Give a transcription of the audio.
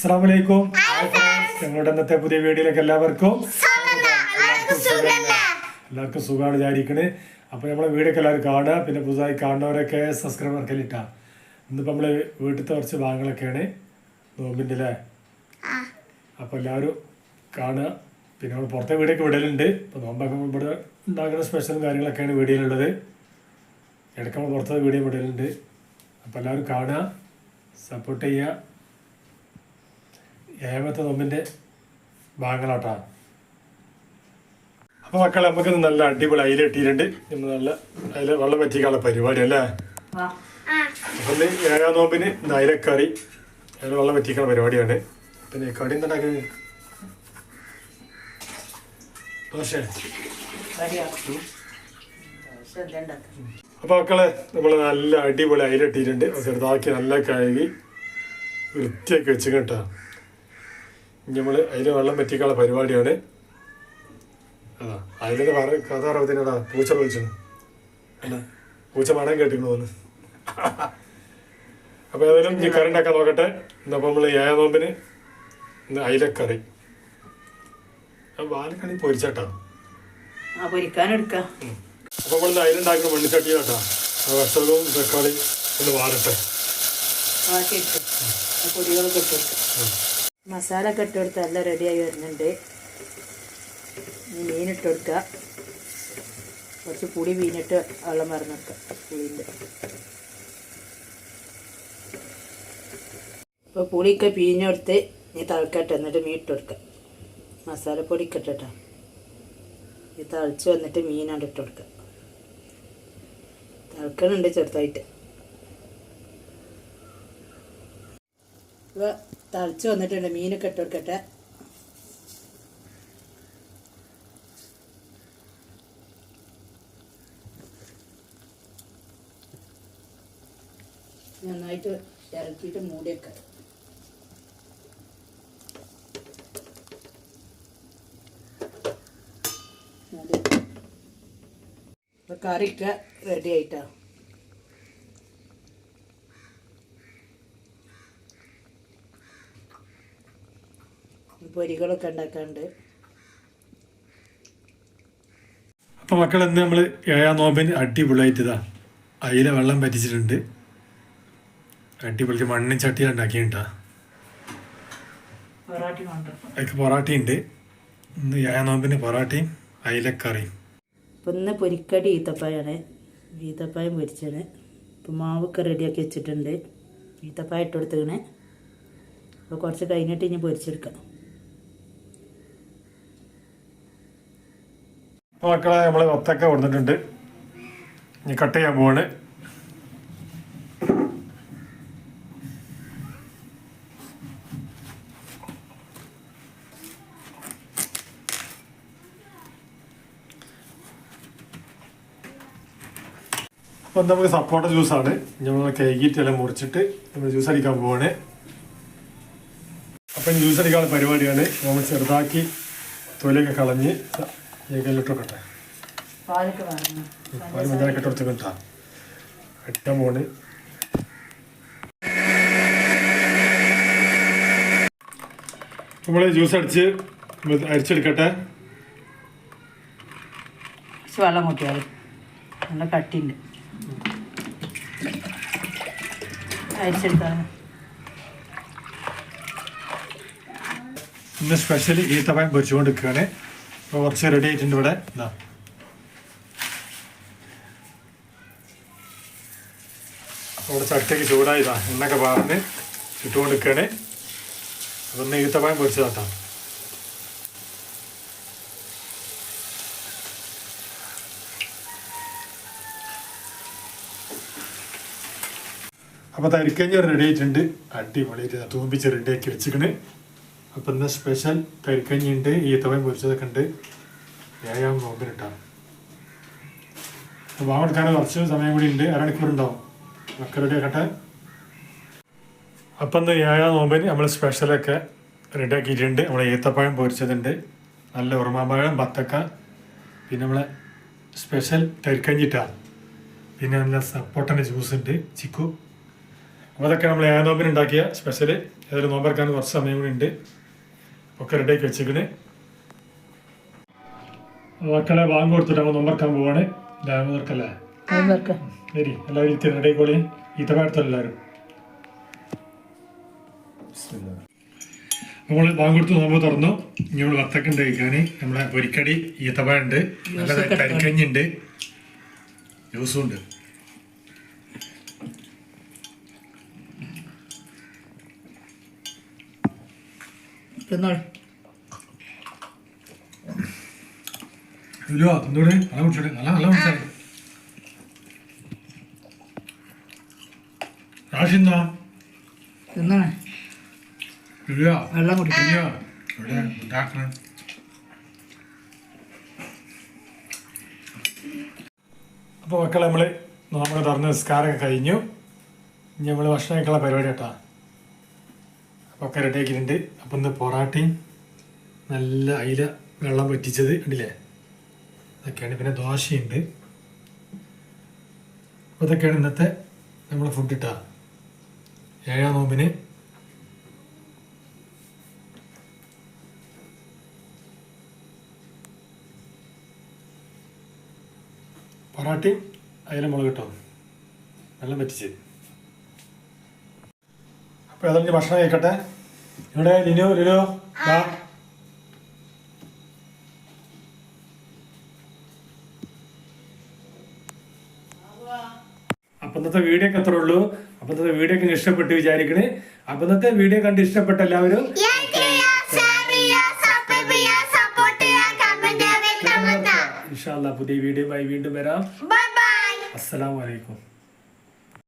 അസ്സാം വലൈക്കും ഞങ്ങളുടെ ഇന്നത്തെ പുതിയ വീഡിയോയിലേക്ക് എല്ലാവർക്കും എല്ലാവർക്കും സുഖമാണ് വിചാരിക്കണേ. അപ്പോൾ നമ്മളെ വീടൊക്കെ എല്ലാവരും കാണുക. പിന്നെ പുതുതായി കാണുന്നവരൊക്കെ സബ്സ്ക്രൈബ് ഇട്ടാ ഇന്നിപ്പോൾ നമ്മൾ വീട്ടിലത്തെ കുറച്ച് ഭാഗങ്ങളൊക്കെയാണ്. നോമ്പിന്റെ അല്ലേ അപ്പോൾ എല്ലാവരും കാണുക. പിന്നെ നമ്മൾ പുറത്തെ വീടൊക്കെ വിടലുണ്ട്. ഇപ്പോൾ നോമ്പൊക്കെ ഇവിടെ ഉണ്ടാക്കുന്ന സ്പെഷ്യലും കാര്യങ്ങളൊക്കെയാണ് വീഡിയോയിലുള്ളത് ഇടയ്ക്ക് നമ്മൾ പുറത്തെ വീഡിയോ വിടലുണ്ട്. അപ്പോൾ എല്ലാവരും കാണുക. സപ്പോർട്ട് ചെയ്യുക. ഏഴാമത്തെ നോമ്പിന്റെ ഭാഗങ്ങളാട്ടാ അപ്പോൾ മക്കളെ നമുക്ക് നല്ല അടിപൊളി അയില ഇട്ടിട്ടുണ്ട് നമ്മൾ നല്ല അയില വെള്ളം പറ്റിക്കാനുള്ള പരിപാടി അല്ലേ? അപ്പം ഏഴാം നോമ്പിന് അയിലക്കറി അയില വെള്ളം പറ്റിക്കാനുള്ള പരിപാടിയാണ്. പിന്നെ കടി എന്തുണ്ടാക്കുന്നത് ദോശ. അപ്പോൾ മക്കളെ നമ്മൾ നല്ല അടിപൊളി അയില ഇട്ടിട്ടുണ്ട്. ചെറുതാക്കി നല്ല കഴുകി വൃത്തിയൊക്കെ വെച്ച് കേട്ടോ. നമ്മൾ അതിന് വെള്ളം പറ്റിക്കാനുള്ള പരിപാടിയാണ്. അതാ അതിന്റെ പറ കഥ അറിവത്തിനാടാ പൂച്ച വിളിച്ചു അല്ല പൂച്ച മണം കേട്ടിരുന്നു വന്ന് അപ്പോൾ ഏതായാലും ഈ കറി ഉണ്ടാക്കാൻ നോക്കട്ടെ. ഇന്നപ്പോൾ നമ്മൾ ഏഴാം നോമ്പിന് ഇന്ന് അയിലക്കറി വാലക്കണി പൊരിച്ചട്ടാ. അപ്പോൾ നമ്മൾ ഇന്ന് അയിലുണ്ടാക്കുന്ന മണ്ണിച്ചട്ടിയിലാട്ടാ വറുത്തതും തക്കാളി ഒന്ന് വാരട്ടെ. ബാക്കിയിട്ട് പൊടികളൊക്കെ മസാല ഒക്കെ ഇട്ട് കൊടുത്ത് എല്ലാം റെഡിയായി വരുന്നുണ്ട്. ഇനി മീനിട്ട് കൊടുക്കുക. കുറച്ച് പുളി വീണിട്ട് വെള്ളം മറന്നു വെക്കുക പുളിന്റെ. ഇപ്പോൾ പുളിയൊക്കെ പിഴിഞ്ഞെടുത്ത് ഇനി തളക്കട്ടെ. എന്നിട്ട് മീൻ ഇട്ട് കൊടുക്കുക. മസാലപ്പൊടി ഇട്ടിട്ടാ. ഇത് തളിച്ച് വന്നിട്ട് മീനാണ് ഇട്ട് കൊടുക്കുക. തിളക്കണുണ്ട് ചെറുതായിട്ട്. ഇപ്പോൾ തളിച്ച് വന്നിട്ടുണ്ട് മീനൊക്കെ ഇട്ട് കൊടുക്കട്ടെ. നന്നായിട്ട് ഇറക്കിയിട്ട് മൂടിയൊക്കെ മൂടി കറിയൊക്കെ റെഡി ആയിട്ടാ. പൊരികളൊക്കെ ഉണ്ടാക്കാണ്ട്. അപ്പോൾ മക്കൾ ഇന്ന് നമ്മൾ ഏഴാം നോമ്പിന് അടിപൊളിയായിട്ട് ഇതാ അയില വെള്ളം പറ്റിച്ചിട്ടുണ്ട്. അടിപൊളി മണ്ണും ചട്ടി ഉണ്ടാക്കിയിട്ടാ. പൊറാട്ടി കൊണ്ടു അതിക്ക് പൊറാട്ടയുണ്ട്. ഇന്ന് ഏഴാം നോമ്പിന് പൊറാട്ടയും അയിലക്കറിയും. അപ്പം ഇന്ന് പൊരിക്കടി ഈത്തപ്പായാണ് ഈത്തപ്പായം പൊരിച്ചാണ്. ഇപ്പം മാവൊക്കെ റെഡിയാക്കി വെച്ചിട്ടുണ്ട്. ഈത്തപ്പായ ഇട്ട് കൊടുത്തേക്കണേ. അപ്പോൾ കുറച്ച് കഴിഞ്ഞിട്ട് ഇനി പൊരിച്ചെടുക്കാം. മക്കളെ നമ്മൾ വത്തക്ക കൊടുത്തിട്ടുണ്ട് ഇനി കട്ട് ചെയ്യാൻ പോവാണ്. അപ്പം നമുക്ക് സപ്പോട്ട ജ്യൂസാണ്. നമ്മൾ കൈകിട്ട് എല്ലാം മുറിച്ചിട്ട് നമ്മൾ ജ്യൂസ് അടിക്കാൻ പോവാണ്. അപ്പം ജ്യൂസ് അടിക്കാനുള്ള പരിപാടിയാണ്. നമ്മൾ ചെറുതാക്കി തൊലിയൊക്കെ കളഞ്ഞ് ഏകലിട്ടൊക്കെ പാലൊക്കെ പറഞ്ഞു പാൽ മഞ്ഞളൊക്കെ ഇട്ട് കിട്ടാം ഇട്ട മോണ് നമ്മൾ ജ്യൂസ് അടിച്ച് അരിച്ചെടുക്കട്ടെ. കുറച്ച് വെള്ളം കൂട്ടിയാൽ നല്ല കട്ടിയുണ്ട്. അരിച്ചെടുക്കാം ഇന്ന് സ്പെഷ്യലി ഈത്തപ്പഴം പൊരിച്ചുകൊണ്ട് നിൽക്കുകയാണ് അപ്പോൾ കുറച്ച് റെഡി ആയിട്ടുണ്ട് ഇവിടെ ഇതാ. അവിടെ ചട്ടയ്ക്ക് ചൂടായതാ. എണ്ണൊക്കെ പറഞ്ഞ് ഇട്ടുകൊണ്ട് നിൽക്കുകയാണ് അപ്പം ഇന്ന് ഈത്തപ്പഴം പൊരിച്ചതാട്ടാ. അപ്പോൾ തരിക്കഞ്ഞ് റെഡി ആയിട്ടുണ്ട്. അടിപൊളിയായിട്ട് തൂമ്പിച്ച് റെഡിയാക്കി വെച്ചിക്കണ് അപ്പം ഇന്ന് സ്പെഷ്യൽ കരിക്കഞ്ഞിയുണ്ട് ഈത്തപ്പഴം പൊരിച്ചതൊക്കെ ഉണ്ട്. നോക്കിയിട്ടാണ് നോമ്പിനിട്ടാണ് വാങ്ങെടുക്കാൻ കുറച്ച് സമയം കൂടി ഉണ്ട് അരമണിക്കൂർ ഉണ്ടാവും ഒക്കെ റെഡി ആക്കട്ടെ? അപ്പം ഇന്ന് വ്യായാമം നോമ്പിന് നമ്മൾ സ്പെഷ്യലൊക്കെ റെഡി ആക്കിയിട്ടുണ്ട്. നമ്മളെ ഈത്തപ്പഴം പൊരിച്ചതുണ്ട് നല്ല ഉറമാമ്പഴം ബത്തക്ക പിന്നെ നമ്മളെ സ്പെഷ്യൽ കരിക്കഞ്ഞിട്ടാണ് പിന്നെ നല്ല സപ്പോട്ടന്റെ ജ്യൂസ് ഉണ്ട് ചിക്കു. അപ്പോൾ അതൊക്കെ നമ്മൾ ഏനോമ്പിന് ഉണ്ടാക്കിയ സ്പെഷ്യൽ ഏതൊരു നോമ്പറക്കാൻ കുറച്ച് സമയം കൂടി ഉണ്ട്. ഒക്കെ റെഡിയാക്കി വെച്ചേക്കണേ മക്കളെ ബാങ്ക് കൊടുത്തിട്ട് നമ്മൾ നോമ്പറക്കാൻ പോവാണ്. നോമ്പറക്ക ശരി. എല്ലാവരും ഇരുത്തി റെഡി ആയിക്കോളി. ഈത്തപ്പഴത്തല്ല എല്ലാവരും? നമ്മൾ നോമ്പ് തുറന്നു. ഇനി നമ്മൾ വത്തക്ക ഉണ്ട് കഴിക്കാൻ നമ്മളെ പൊരിക്കടി ഈത്തപ്പഴം ഉണ്ട്. നല്ല കരിക്കഞ്ഞി ഉണ്ട്. ജ്യൂസും ഉണ്ട്. തിന്നോളി ഇല്ലോ തിന്നൂടെ നല്ല കുടിച്ചോടെ. നല്ല നല്ല കുടിച്ചാൽ രാശിന്നാ തിന്നണേ ഇല്ല വെള്ളം കുടിക്കും. ഇല്ല ഇവിടെ ഉണ്ടാക്കണം. അപ്പോൾ മക്കളെ നമ്മൾ നമ്മൾ തുറന്ന് നിസ്കാരമൊക്കെ കഴിഞ്ഞു. ഇനി നമ്മൾ ഭക്ഷണം കഴിക്കാനുള്ള പരിപാടി കേട്ടാ. ഒക്കെ റെഡി ആക്കിയിട്ടുണ്ട് അപ്പം ഇന്ന് പൊറാട്ടയും നല്ല അയില വെള്ളം പറ്റിച്ചത് ഉണ്ടല്ലേ അതൊക്കെയാണ് പിന്നെ ദോശയുണ്ട്. അപ്പോൾ ഇതൊക്കെയാണ് ഇന്നത്തെ നമ്മൾ ഫുഡ് ഇട്ടാ ഏഴാം നോമ്പിന് പൊറാട്ടയും അയില മുളക് കിട്ടും വെള്ളം പറ്റിച്ച് അപ്പോൾ ഭക്ഷണം കഴിക്കട്ടെ. ഇവിടെ ലിനു ലിനു വാ അപ്പം ഇന്നത്തെ വീഡിയോ ഒക്കെ അത്രേ ഉള്ളൂ. അപ്പം ഇന്നത്തെ വീഡിയോ ഒക്കെ ഇഷ്ടപ്പെട്ട് വിചാരിക്കണേ. അപ്പം ഇന്നത്തെ വീഡിയോ കണ്ട് ഇഷ്ടപ്പെട്ട എല്ലാവരും ഇൻഷാല്ല പുതിയ വീഡിയോ വീണ്ടും വരാം. ബൈ ബൈ അസ്സലാമു അലൈക്കും.